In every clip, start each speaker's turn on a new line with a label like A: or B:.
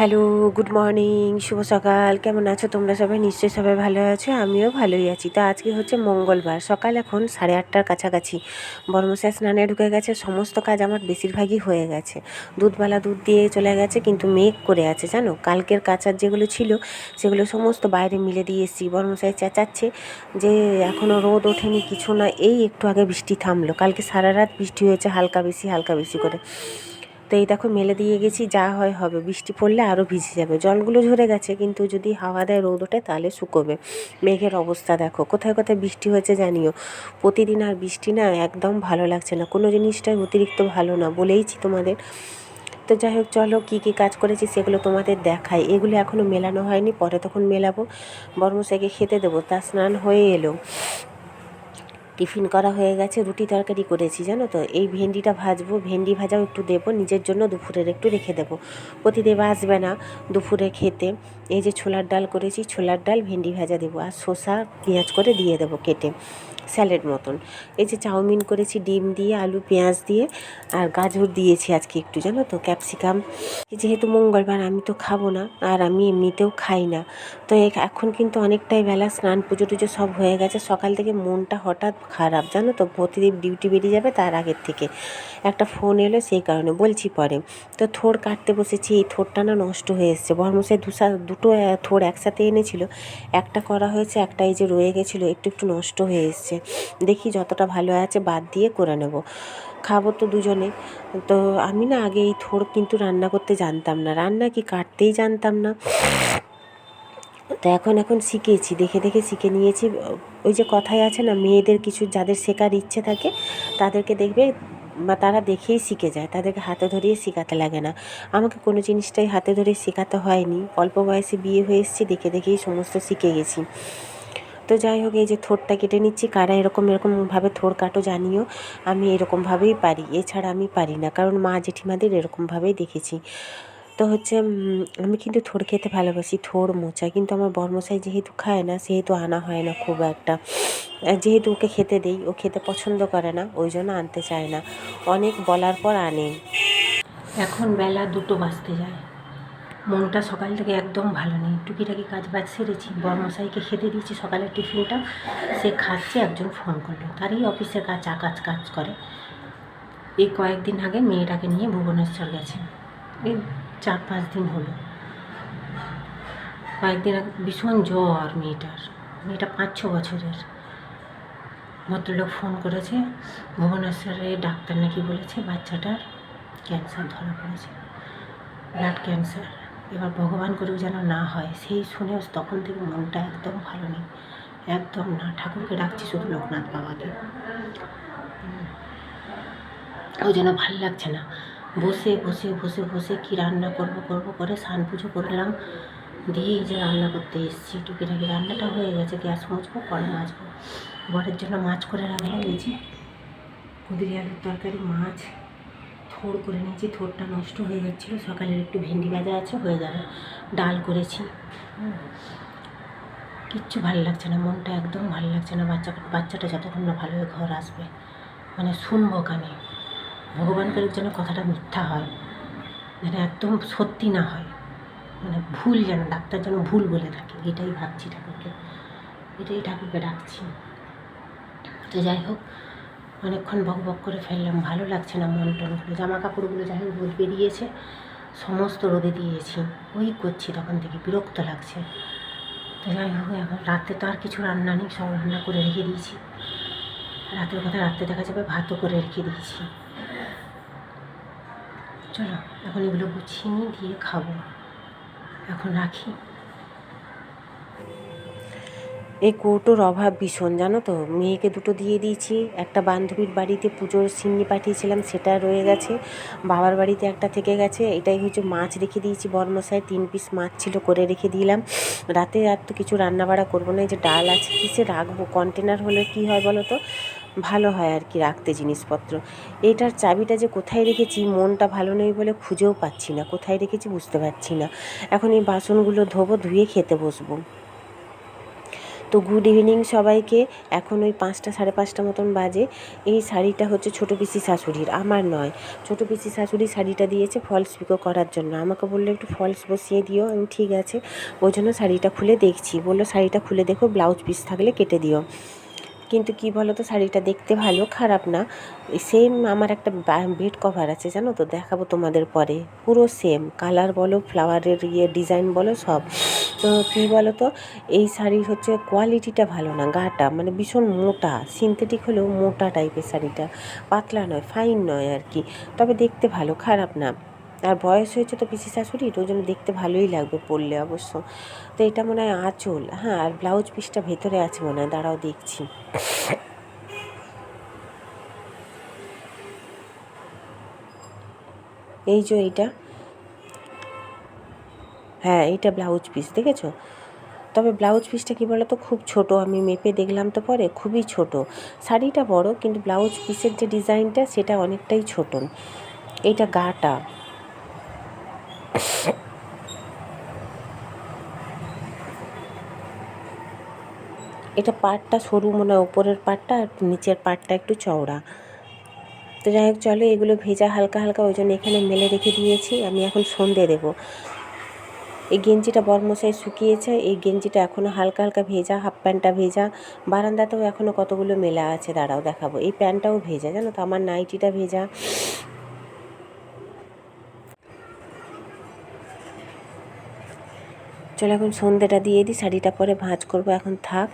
A: Hello, good morning, শুভ সকাল। কেমন আছো তোমরা সবাই? নিশ্চয়ই সবাই ভালো আছো, আমিও ভালোই আছি। তো আজকে হচ্ছে মঙ্গলবার, সকাল এখন সাড়ে আটটার কাছাকাছি। বর্মশায় স্নানে ঢুকে গেছে, সমস্ত কাজ আমার বেশিরভাগই হয়ে গেছে। দুধবালা দুধ দিয়ে চলে গেছে, কিন্তু মেঘ করে আছে, জানো? কালকের কাচার যেগুলো ছিল, সেগুলো সমস্ত বাইরে মিলে দিয়ে এসেছি। বর্মশাই চেঁচাচ্ছে যে এখনও রোদ ওঠেনি, কিছু না। এই একটু আগে বৃষ্টি থামলো। কালকে সারা রাত বৃষ্টি হয়েছে, হালকা বেশি হালকা বেশি করে। তো এই দেখো মেলে দিয়ে গেছি, যা হয় হবে। বৃষ্টি পড়লে আরও ভিজে যাবে। জলগুলো ঝরে গেছে, কিন্তু যদি হাওয়া দেয় রোদ ওঠে তাহলে শুকোবে। মেঘের অবস্থা দেখো, কোথায় কোথায় বৃষ্টি হয়েছে জানিও? প্রতিদিন আর বৃষ্টি না একদম ভালো লাগছে না। কোনো জিনিসটাই অতিরিক্ত ভালো না বলেইছি তোমাদের। তো যাই হোক, চলো কী কী কাজ করেছি সেগুলো তোমাদের দেখাই। এগুলো এখনও মেলানো হয়নি, পরে তখন মেলাবো। বর্মশাইকে খেতে দেবো, তা স্নান হয়ে এলো। টিফিন করা হয়ে গেছে, রুটি তরকারি করেছি, জানো তো? এই ভেন্ডিটা ভাজবো, ভেন্ডি ভাজাও একটু দেবো, নিজের জন্য দুপুরের একটু রেখে দেবো। প্রতিদেব আসবে না দুপুরে খেতে। এই যে ছোলার ডাল করেছি, ছোলার ডাল, ভেন্ডি ভাজা দেবো আর শসা পেঁয়াজ করে দিয়ে দেবো কেটে, স্যালাড মতন। এই যে চাউমিন করেছি, ডিম দিয়ে, আলু, পেঁয়াজ দিয়ে আর গাজর দিয়েছি আজকে একটু, জানো তো? ক্যাপসিকাম। যেহেতু মঙ্গলবার, আমি তো খাব না আর আমি এমনিতেও খাই না। তো এখন কিন্তু অনেকটাই বেলা, স্নান পুজো টুজো সব হয়ে গেছে, সকাল থেকে মনটা হঠাৎ খারাপ, জানো তো? প্রতিদিন ডিউটি বেরিয়ে যাবে তার আগের থেকে। একটা ফোন এলো সেই কারণে বলছি পরে। তো থোড় কাটতে বসেছি, এই থোড়টা না নষ্ট হয়ে এসছে। বর্মশাই দুসা দুটো থোড় একসাথে এনেছিল। একটা করা হয়েছে, একটা এই যে রয়ে গেছিল, একটু একটু নষ্ট হয়ে এসছে। দেখি যতটা ভালো আছে, বাদ দিয়ে করে নেব। খাব তো দুজনে। তো আমি না আগে এই থোড় কিন্তু রান্না করতে জানতাম না। রান্না কি কাটতেই জানতাম না। তো এখন এখন শিখেছি দেখে দেখে শিখে নিয়েছি। ওই যে কথায় আছে না, মেয়েদের কিছু যাদের শেখার ইচ্ছে থাকে, তাদেরকে দেখবে বা তারা দেখেই শিখে যায়। তাদেরকে হাতে ধরিয়ে শেখাতে লাগে না। আমাকে কোনো জিনিসটাই হাতে ধরে শেখাতে হয়নি। অল্প বয়সে বিয়ে হয়ে এসেছি, দেখে, দেখেই সমস্ত শিখে গেছি। তো যাই হোক, এই যে থোরটা কেটে নিচ্ছি, কারা এরকম, এরকমভাবে থোর কাটো জানিও, আমি এরকমভাবেই পারি। এছাড়া আমি পারি না, কারণ মা জেঠিমাদের এরকমভাবেই দেখেছি। তো হচ্ছে আমি কিন্তু থোড় খেতে ভালোবাসি, থোড় মোচা। কিন্তু আমার বর্মশাই যেহেতু খায় না, সেহেতু আনা হয় না খুব একটা। যেহেতু ওকে খেতে দেই, ও খেতে পছন্দ করে না, ওই জন্য আনতে চায় না। অনেক বলার পর আনে। এখন বেলা দুটো বাজতে যায়। মনটা সকাল থেকে একদম ভালো নেই। টুকিটাকি কাজ বাজ সেরেছি। বর্মশাইকে খেতে দিয়েছি সকালের টিফিনটা। সে খাচ্ছে, একজন ফোন করল। তারই অফিসের কাজ চা কাজ কাজ করে। এই কয়েকদিন আগে মেয়েটাকে নিয়ে ভুবনেশ্বর গেছে। এই চার পাঁচ দিন হলো। কয়েকদিন আগে ভীষণ জ্বর মেয়েটার। মেয়েটা পাঁচ ছ বছরের। ভদ্রলোক ফোন করেছে, ভুবনেশ্বরে ডাক্তার নাকি বলেছে বাচ্চাটার ক্যান্সার ধরা পড়েছে, ব্লাড ক্যান্সার। এবার ভগবান করেও যেন না হয়, সেই শুনে তখন থেকে মনটা একদম ভালো নেই। একদম না, ঠাকুরকে ডাকছি শুধু লোকনাথ বাবাকে। ও যেন ভালো লাগছে না। বসে বসে বসে বসে কী রান্না করব করব করে স্নান পুজো করলাম। দিয়ে এই যে রান্না করতে এসেছি। টুকিটাকি রান্নাটা হয়ে গেছে। গ্যাস মুছবো পরে মাজবো। বরের জন্য মাছ করে রাখলাম। নিয়েছি কুদিরি আলুর তরকারি, মাছ, থোড় করে নিয়েছি। থোড়টা নষ্ট হয়ে যাচ্ছিল। সকালের একটু ভেন্ডি ভাজা আছে, হয়ে যাবে ডাল করেছি। কিচ্ছু ভালো লাগছে না। মনটা একদম ভালো লাগছে না। বাচ্চা বাচ্চাটা যতক্ষণ না ভালোভাবে ঘর আসবে। মানে শুনব কানে। ভগবানকে যেন কথাটা মিথ্যা হয়, যেন একদম সত্যি না হয় মানে ভুল যেন, ডাক্তার যেন ভুল বলে থাকে, এটাই ভাবছি ঠাকুরকে, এটাই ঠাকুরকে ডাকছি। তো যাই হোক, অনেকক্ষণ বক বক করে ফেললাম, ভালো লাগছে না মন টনগুলো জামা কাপড়গুলো যাই হোক রোদ বেরিয়েছে, সমস্ত রোদে দিয়েছি, ওই করছি তখন থেকে, বিরক্ত লাগছে। তো যাই হোক, এখন রাতে তো আর কিছু রান্না নেই, সব রান্না করে রেখে দিয়েছি। রাতের কথা রাত্রে দেখা যাবে, ভাতও করে রেখে দিয়েছি। চলো, এখন এগুলো গুছিয়ে নিয়ে দিয়ে খাব। এখন রাখি। এই কৌটোর অভাব ভীষণ, জানো তো? মেয়েকে দুটো দিয়ে দিয়েছি, একটা বান্ধবীর বাড়িতে পুজোর সিন্নি পাঠিয়েছিলাম, সেটা রয়ে গেছে। বাবার বাড়িতে একটা থেকে গেছে, এটাই হচ্ছে মাছ রেখে দিয়েছি বর্মশায়, তিন পিস মাছ ছিল করে রেখে দিলাম। রাতে আর তো কিছু রান্না বাড়া করব না, এই যে ডাল আছে, কিসে রাখব? কন্টেনার হলে কি হয় বলো তো? ভালো হয় আর কি রাখতে জিনিসপত্র। এটার চাবিটা যে কোথায় রেখেছি, মনটা ভালো নেই বলে খুঁজেও পাচ্ছি না। কোথায় রেখেছি বুঝতে পারছি না। এখন এই বাসনগুলো ধোবো, ধুয়ে খেতে বসবো। তো গুড ইভিনিং সবাইকে। এখন ওই পাঁচটা, সাড়ে পাঁচটা মতন বাজে। এই শাড়িটা হচ্ছে ছোটো পিসি শাশুড়ির, আমার নয়। ছোটো পিসি শাশুড়ি শাড়িটা দিয়েছে ফলস পিকো করার জন্য। আমাকে বলল, একটু ফলস বসিয়ে দিও। আমি, ঠিক আছে। ওই জন্য শাড়িটা খুলে দেখছি। বলল, শাড়িটা খুলে দেখো ব্লাউজ পিস থাকলে কেটে দিও। কিন্তু কি বলো তো শাড়িটা দেখতে ভালো, খারাপ না। সেম আমার একটা বেড কভার আছে, জানো তো? দেখাবো তোমাদের পরে। পুরো সেম কালার বলো ফ্লাওয়ারের ইয়ে ডিজাইন বলো, সব। তো কী বলো তো এই শাড়ির হচ্ছে কোয়ালিটিটা ভালো না, গাটা। মানে ভীষণ মোটা। সিনথেটিক হলেও মোটা টাইপের শাড়িটা। পাতলা নয় ফাইন নয় আর কি। তবে দেখতে ভালো, খারাপ না। আর বয়স হয়েছে তো পিসি শাশুড়ির ওই জন্য দেখতে ভালোই লাগবে পরলে অবশ্য। তো এটা মনে হয় আঁচল। হ্যাঁ আর ব্লাউজ পিসটা ভেতরে আছে মনে হয়। দাঁড়াও, দেখছি। এই যে এইটা। হ্যাঁ এইটা ব্লাউজ পিস, দেখেছ? তবে ব্লাউজ পিসটা কী তো খুব ছোট। আমি মেপে দেখলাম তো পরে, খুবই ছোট। শাড়িটা বড়, কিন্তু ব্লাউজ পিসের যে ডিজাইনটা, সেটা অনেকটাই ছোট। এইটা গাটা। এটা পাটটা সরু মনে হয় ওপরের পাটটা আর নিচের পাটটা একটু চওড়া। তো যাই হোক, চলো এগুলো ভেজা হালকা হালকা, ওই জন্য এখানে মেলে রেখে দিয়েছি। আমি এখন সন্ধে দেবো। এই গেঞ্জিটা বরমশাই শুকিয়েছে, এই গেঞ্জিটা এখনও হালকা হালকা ভেজা, হাফ প্যান্টটা ভেজা। বারান্দাতেও এখনও কতগুলো মেলা আছে, দাঁড়াও দেখাবো। এই প্যান্টটাও ভেজা, জানো তো? আমার নাইটিটা ভেজা। চলো এখন সন্ধেটা দিয়ে দিই শাড়িটা পরে ভাঁজ করব, এখন থাক।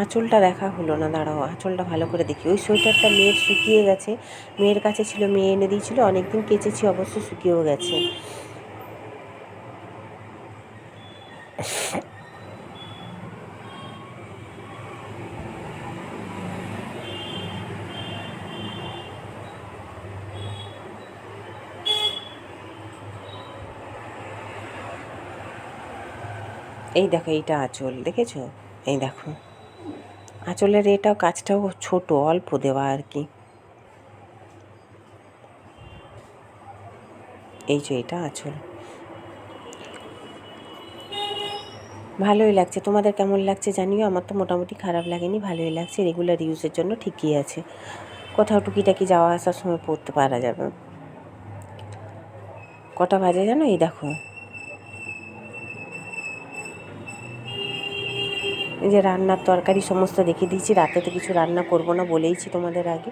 A: আঁচলটা দেখা হলো না, দাঁড়াও, আঁচলটা ভালো করে দেখি। ওই সোয়েটারটা মেয়ের শুকিয়ে গেছে, মেয়ের কাছে ছিল, মেয়ে এনে দিয়েছিল, অনেকদিন কেচেছি, অবশ্য শুকিয়েও গেছে। এই দেখো, এইটা আঁচল, দেখেছ? এই দেখো। আঁচলের এটাও, কাজটাও ছোট, অল্প দেওয়া আর কি। এই যে এটা আঁচল। ভালোই লাগছে। তোমাদের কেমন লাগছে জানিও? আমার তো মোটামুটি খারাপ লাগেনি, ভালোই লাগছে। রেগুলার ইউজের জন্য ঠিকই আছে। কোথাও টুকিটাকি যাওয়া আসার সময় পড়তে পারা যাবে। কটা বাজে জানো? এই দেখো এই যে রান্নার তরকারি সমস্ত দেখে দিয়েছি, রাতে তো কিছু রান্না করব না বলেইছি তোমাদের আগে।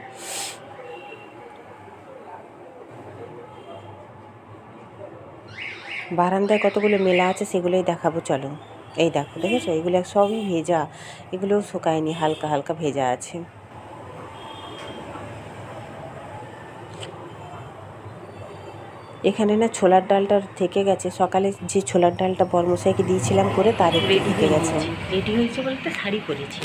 A: বারান্দায় কতগুলো মেলা আছে সেগুলোই দেখাবো, চলো। এই দেখো, দেখেছ? এগুলো সবই ভেজা, এগুলোও শুকায়নি, হালকা হালকা ভেজা আছে। এখানে না ছোলার ডালটা থেকে গেছে। সকালে যে ছোলার ডালটা বর্মশাইকে দিয়েছিলাম করে তার একটু থেকে গেছে। রেডি হয়েছে বলতে শাড়ি পরেছি।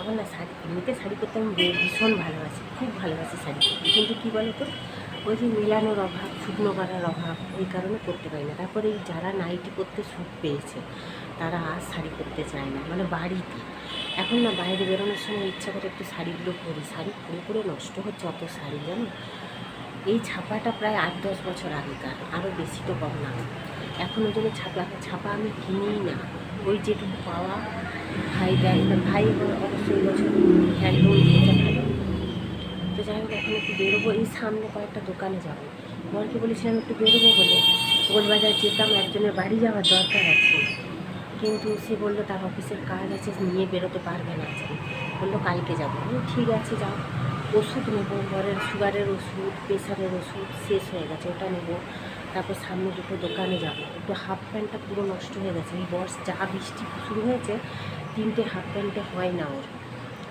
A: আমার না শাড়ি এমনিতে শাড়ি পরতে আমি ভীষণ ভালোবাসি খুব ভালোবাসি শাড়ি পরতে। কিন্তু কী বলো তো ওই যে মেলানোর অভাব শুকনো করার অভাব ওই কারণে করতে পারি না। তারপরে যারা নাইটি পরতে সুখ পেয়েছে তারা আর শাড়ি পরতে চায় না। মানে বাড়িতে। এখন না বাইরে বেরোনোর সময় ইচ্ছা করে একটু শাড়িগুলো পরি। শাড়ি পুরো পুরো নষ্ট হচ্ছে অত শাড়ি জানো? এই ছাপাটা প্রায় আট দশ বছর আগেকার, আরও বেশি তো কম না। এখন ওই জন্য ছাপা ছাপা আমি কিনিই না। ওই যেটুকু পাওয়া ভাই দেয় ভাই অবশ্যই বছর হ্যান্ডলুম দিয়েছে ভালো। তো যাই হোক, এখন একটু বেরোবো, এই সামনে কয়েকটা দোকানে যাব। বরকে বলেছিলাম একটু বেরোবো বলে। গোলবাজার যেতাম, একজনের বাড়ি যাওয়ার দরকার আছে। কিন্তু সে বলল, তার অফিসের কাজ আছে, নিয়ে বেরোতে পারবে না আজকে। বলল, কালকে যাব। ঠিক আছে, যাও। ওষুধ নেব, ঘরের সুগারের ওষুধ, প্রেশারের ওষুধ শেষ হয়ে গেছে, ওটা নেব। তারপর সামনে দুটো দোকানে যাব। একটু হাফ প্যান্টটা পুরো নষ্ট হয়ে গেছে। এই বর্ষ যা বৃষ্টি শুরু হয়েছে, তিনটে হাফ প্যান্টে হয় না ওর।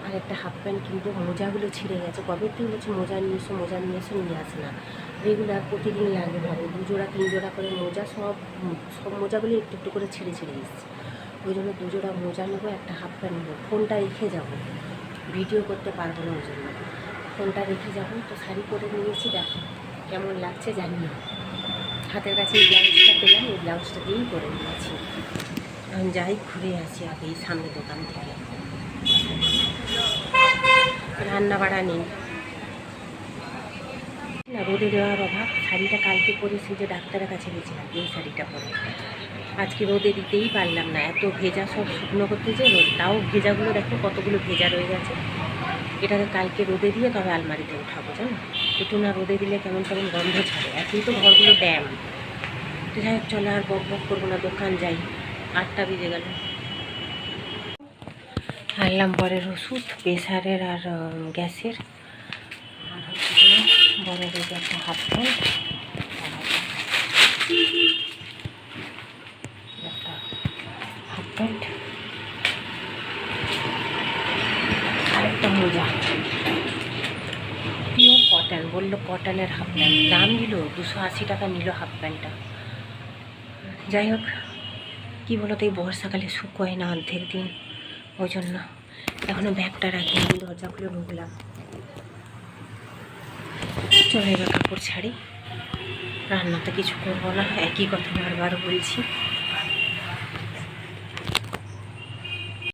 A: আর একটা হাফ প্যান্ট কিন্তু মোজাগুলো ছিঁড়ে গেছে। কবে থেকে বলছে মোজা নিয়ে এসো, মোজা নিয়ে এসো, নিয়ে আসে না। রেগুলার প্রতিদিন লাগে ভাবে। দু জোড়া তিন জোড়া করে মোজা সব সব মোজাগুলো একটু একটু করে ছিঁড়ে ছিঁড়ে এসছে। ওই জন্য দু জোড়া মোজা নেব, একটা হাফ প্যান্ট নেব। ফোনটা রেখে যাব। ভিডিও করতে পারব না ওই জন্য। ফোনটা রেখে যাব, তো শাড়ি পরে নিয়েছি, দেখো কেমন লাগছে জানি না। হাতের কাছে এই ব্লাউজটা পেলাম, এই ব্লাউজটা দিয়েই করে নিয়েছি। এখন যাই, ঘুরে আসি আগে এই সামনে দোকান থেকে।
B: রান্না বাড়া নেই। না, রোদে দেওয়ার অভাব, শাড়িটা কালকে পরে পরেছি যে ডাক্তারের কাছে গেছিলাম, এই শাড়িটা পরে। আজকে রোদে দিতেই পারলাম না, এত ভেজা সব শুকনো করতে যে রোদ তাও ভেজাগুলো দেখো কতগুলো ভেজা রয়ে গেছে। এটাকে কালকে রোদে দিয়ে তবে আলমারিতে উঠাবো, জানো? একটু না রোদে দিলে কেমন কেমন গন্ধ ছাড়ে এখন তো ঘরগুলো ড্যাম। তো যাই হোক, চলো আর বক বক করব না, দোকান যাই। আটটা বেজে গেল। আনলাম পরের ওষুধ প্রেশারের আর গ্যাসের। আর যে একটা হাফ প্যান্ট একটা হাফ প্যান্ট আর একটা মোজা পিওর কটন? বলল, কটনের হাফ প্যান্ট দাম নিল দুশো আশি টাকা নিল হাফ প্যান্টটা যাই হোক, কী বলো তো এই বর্ষাকালে শুকোয় না অর্ধেক দিন। ওই জন্য এখনও ব্যাগটা রাখি আমি দরজা খুলে ঢুকলাম। চলো এবার কাপড় ছাড়ি। রান্না তো কিছু করব না, একই কথা বারবার বলছি।